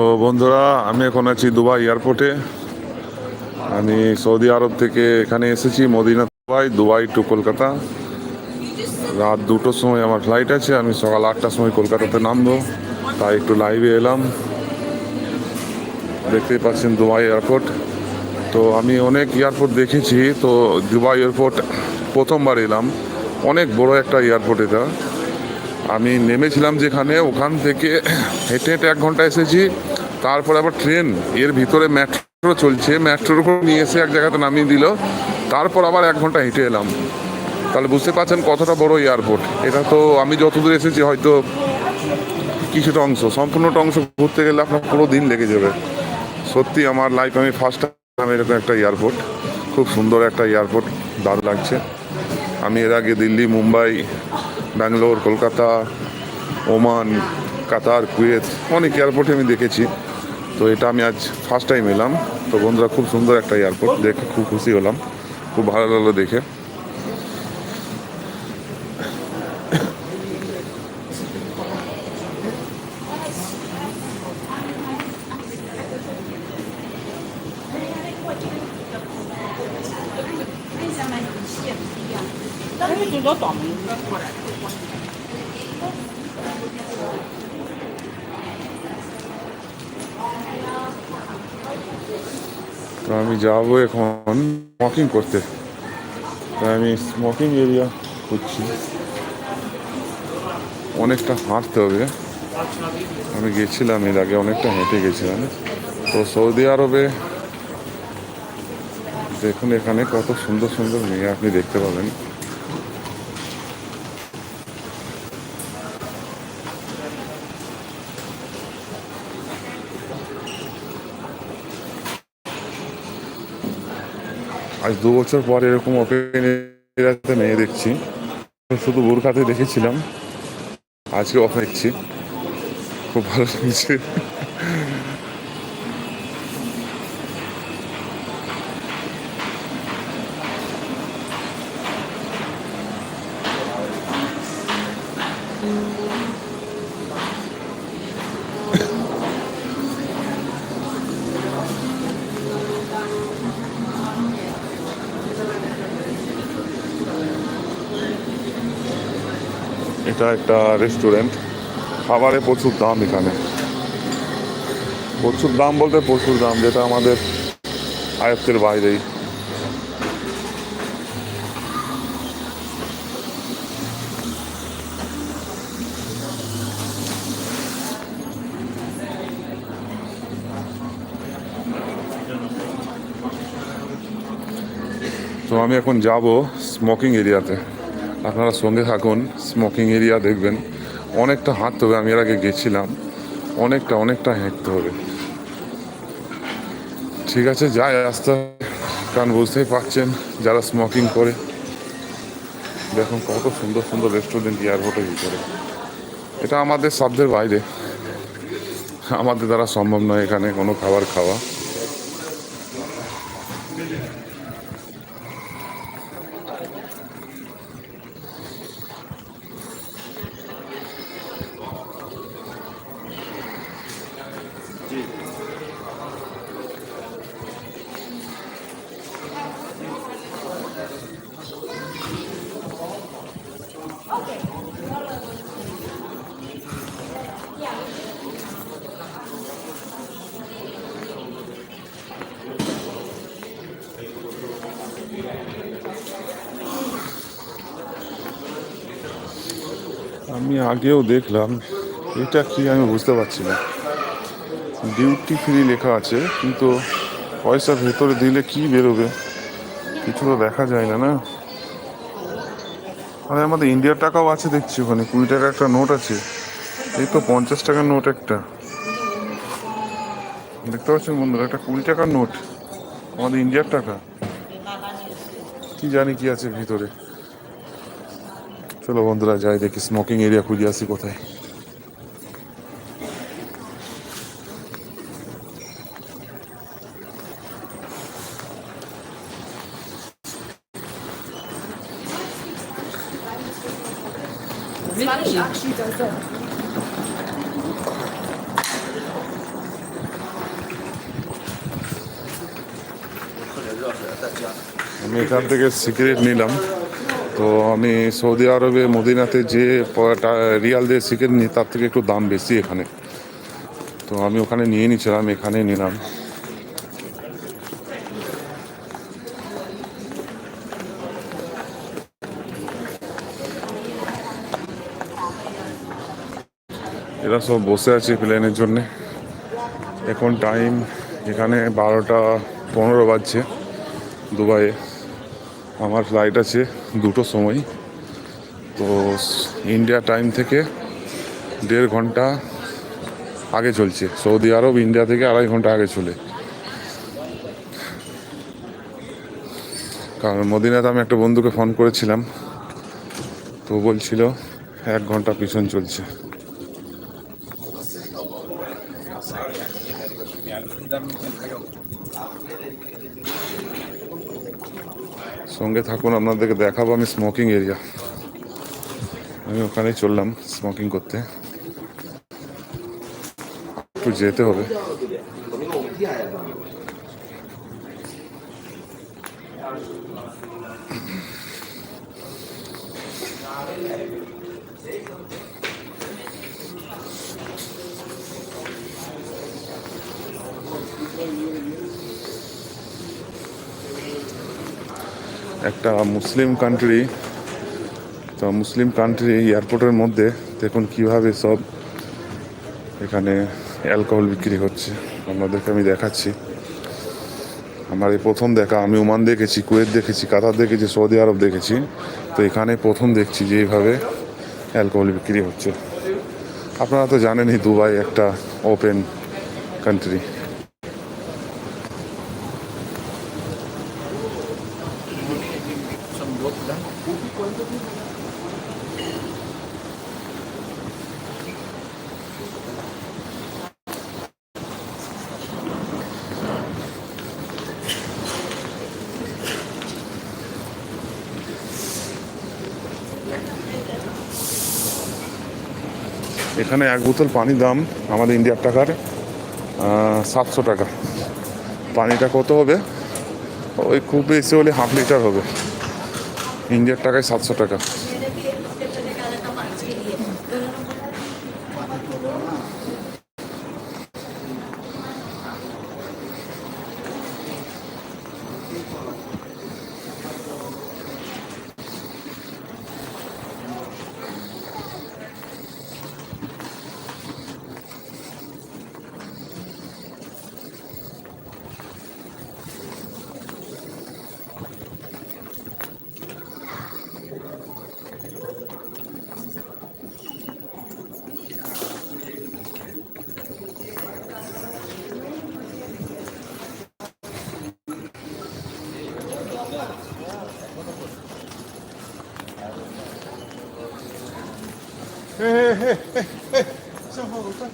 তো বন্ধুরা, আমি এখন আছি দুবাই এয়ারপোর্টে। আমি সৌদি আরব থেকে এখানে এসেছি, Medina, Dubai Dubai to Kolkata. রাত দুটোর সময় আমার ফ্লাইট আছে, আমি সকাল আটটার সময় কলকাতাতে নামবো। তাই একটু লাইভে এলাম। দেখতেই পাচ্ছেন দুবাই এয়ারপোর্ট। তো আমি অনেক এয়ারপোর্ট দেখেছি, তো দুবাই এয়ারপোর্ট প্রথমবার এলাম। অনেক বড় একটা এয়ারপোর্ট এটা। আমি নেমেছিলাম যেখানে, ওখান থেকে হেঁটে হেঁটে এক ঘণ্টা এসেছি। তারপর আবার ট্রেন, এর ভিতরে মেট্রো চলছে। মেট্রোর উপর নিয়ে এসে এক জায়গাতে নামিয়ে দিল। তারপর আবার এক ঘণ্টা হেঁটে এলাম। তাহলে বুঝতে পারছেন কতটা বড় এয়ারপোর্ট এটা তো আমি যতদূর এসেছি, হয়তো কিছুটা অংশ, সম্পূর্ণটা অংশ ঘুরতে গেলে আপনার পুরো দিন লেগে যাবে। সত্যি আমার লাইফ আমি ফার্স্ট টাইম এরকম একটা এয়ারপোর্ট খুব সুন্দর একটা এয়ারপোর্ট দারুণ লাগছে। আমি এর আগে Delhi, Mumbai Bangalore, Kolkata, Oman, Qatar, Kuwait, অনেক এয়ারপোর্টে আমি দেখেছি। তো এটা আমি আজ ফার্স্ট টাইম এলাম। তো বন্ধুরা, খুব সুন্দর একটা এয়ারপোর্ট দেখে খুব খুশি হলাম। খুব ভালো লাগল দেখে। আমি যাব এখন স্মোকিং করতে। আমি স্মোকিং এরিয়া খুঁজছি। অনেকটা হাঁটতে হবে। আমি গেছিলাম এর আগে, অনেকটা হেঁটে গেছিলাম। তো সৌদি আরবে দেখুন এখানে কত সুন্দর সুন্দর মেয়ে আপনি দেখতে পাবেন। আজ দু বছর পর এরকম ওপেন এরিয়াতে মেয়ে দেখছি। শুধু বোরখাতে দেখেছিলাম। আজকে অফ দেখছি খুব ভালো লাগছে। এটা একটা রেস্টুরেন্ট খাবারে প্রচুর দাম এখানে। প্রচুর দাম বলতে প্রচুর দাম, যেটা আমাদের আয়ত্তের বাইরেই। তো আমি এখন যাব স্মোকিং এরিয়াতে আপনারা সঙ্গে থাকুন স্মোকিং এরিয়া দেখবেন। অনেকটা হাঁটতে হবে, আমি এর আগে গেছিলাম। অনেকটা অনেকটা হাঁটতে হবে। ঠিক আছে, যাই রাস্তা কারণ বুঝতেই পারছেন যারা স্মোকিং করে। দেখুন কত সুন্দর সুন্দর রেস্টুরেন্ট এয়ারপোর্টের ভিতরে। এটা আমাদের সাধ্যের বাইরে। আমাদের দ্বারা সম্ভব নয় এখানে কোনো খাবার খাওয়া। আমি আগেও দেখলাম এটা কি আমি বুঝতে পারছি না। ডিউটি ফ্রি লেখা আছে, কিন্তু পয়সা ভেতরে দিলে কি বেরোবে? কিছু তো দেখা যায় না না? আরে আমাদের ইন্ডিয়ার টাকাও আছে দেখছি ওখানে, কুড়ি টাকা একটা নোট আছে। এই তো পঞ্চাশ টাকার নোট একটা। দেখতে পাচ্ছেন বন্ধুরা, একটা কুড়ি টাকার নোট আমাদের ইন্ডিয়ার টাকা। কি জানি কি আছে ভিতরে। চলো বন্ধুরা, যাই দেখি স্মোকিং এরিয়া খুঁজে আসি কোথায়। 20 আমি এখান থেকে সিগারেট নিলাম। তো আমি সৌদি আরবে মদিনাতে যে রিয়াল দিয়ে সিগারেট নিই তার থেকে একটু দাম বেশি এখানে। তো আমি ওখানে নিয়ে নিয়েছিলাম এখানে নিলাম। এরা সব বসে আছে প্লেনের জন্যে। এখন টাইম এখানে বারোটা পনেরো বাজছে দুবাইয়ে। আমার ফ্লাইট আছে দুটো সময়। তো ইন্ডিয়া টাইম থেকে দেড় ঘণ্টা আগে চলছে। সৌদি আরব ইন্ডিয়া থেকে আড়াই ঘণ্টা আগে চলে। কারণ মদিনাতে আমি একটা বন্ধুকে ফোন করেছিলাম। তো বলছিল, এক ঘণ্টা পিছন চলছে। সঙ্গে থাকুন, আপনাদেরকে দেখাবো আমি স্মোকিং এরিয়া আমি ওখানেই চললাম স্মোকিং করতে। একটু যেতে হবে। একটা মুসলিম কান্ট্রি তো মুসলিম কান্ট্রি এয়ারপোর্টের মধ্যে দেখুন কীভাবে সব এখানে অ্যালকোহল বিক্রি হচ্ছে। আপনাদেরকে আমি দেখাচ্ছি। আমার এই প্রথম দেখা, আমি ওমান দেখেছি, কুয়েত দেখেছি, কাতার দেখেছি, সৌদি আরব দেখেছি। তো এখানে প্রথম দেখছি যে এইভাবে অ্যালকোহল বিক্রি হচ্ছে। আপনারা তো জানেনই, দুবাই একটা ওপেন কান্ট্রি এখানে এক বোতল পানির দাম আমাদের ইন্ডিয়ার টাকার সাতশো টাকা। পানিটা কত হবে? ওই খুব বেশি হলে হাফ লিটার হবে। ইন্ডিয়ার টাকায় সাতশো টাকা। 嘿嘿嘿嘿嘿向后转